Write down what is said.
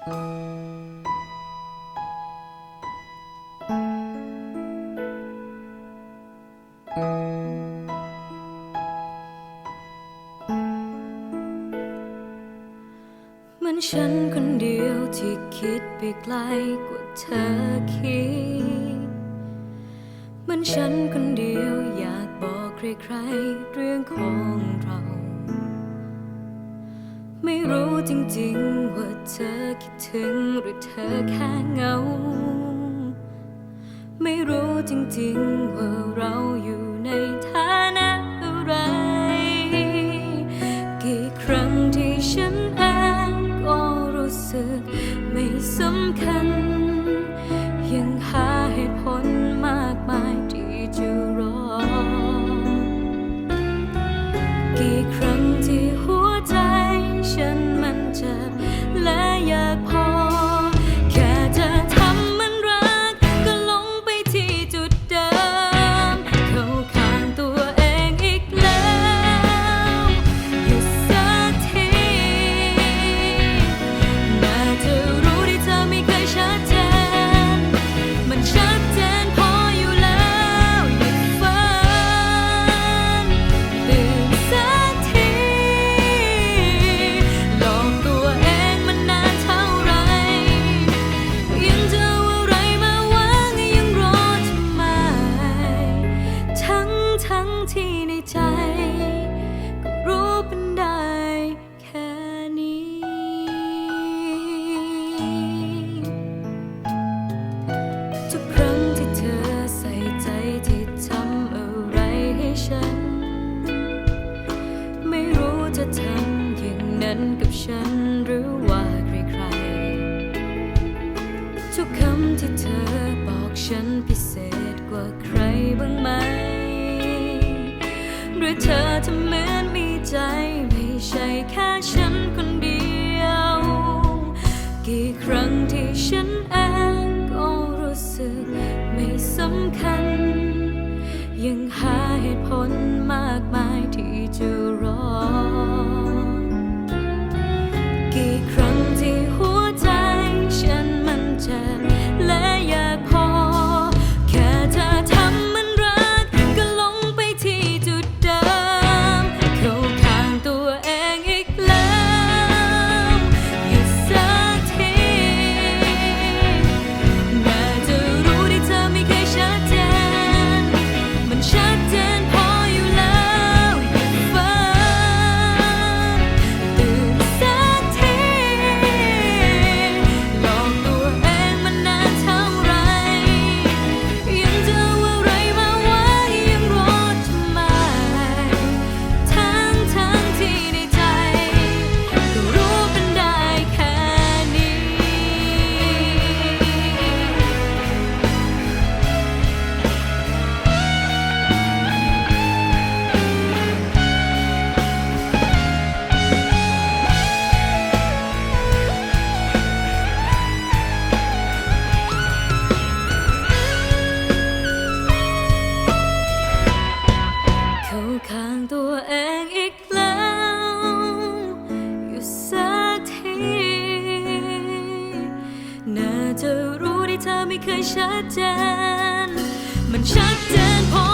มันฉันคนเดียวที่คิดไปไกลกว่าเธอคิดมันฉันคนเดียวอยากบอกใครๆเรื่องของเรา ไม่รู้จริงๆ ว่าเธอคิดถึงหรือเธอแค่เหงา ไม่รู้จริงๆ ว่าเราอยู่ในฐานะอะไร กี่ครั้งที่ฉันเองก็รู้สึกไม่สำคัญ ยังหาเหตุผลมากมายที่จะรอ กี่ครั้ง ทั้งที่ในใจ ก็รู้เป็นได้แค่นี้ ทุกครั้งที่เธอใส่ใจที่ทำอะไรให้ฉัน ไม่รู้จะทำอย่างนั้นกับฉันหรือว่าใครๆทุกคำที่เธอบอกฉันพิเศษกว่าใครบ้างไหม อเธอทำเหมือนมีใจ ไม่ใช่แค่ฉันคนเดียว กี่ครั้งที่ฉันเองก็รู้สึกไม่สำคัญ ยังหาเหตุผลมากมายที่จะรอ กี่ครั้ง จะรู้ที่เธอไม่เคยชัดเจน มันชัดเจนพอ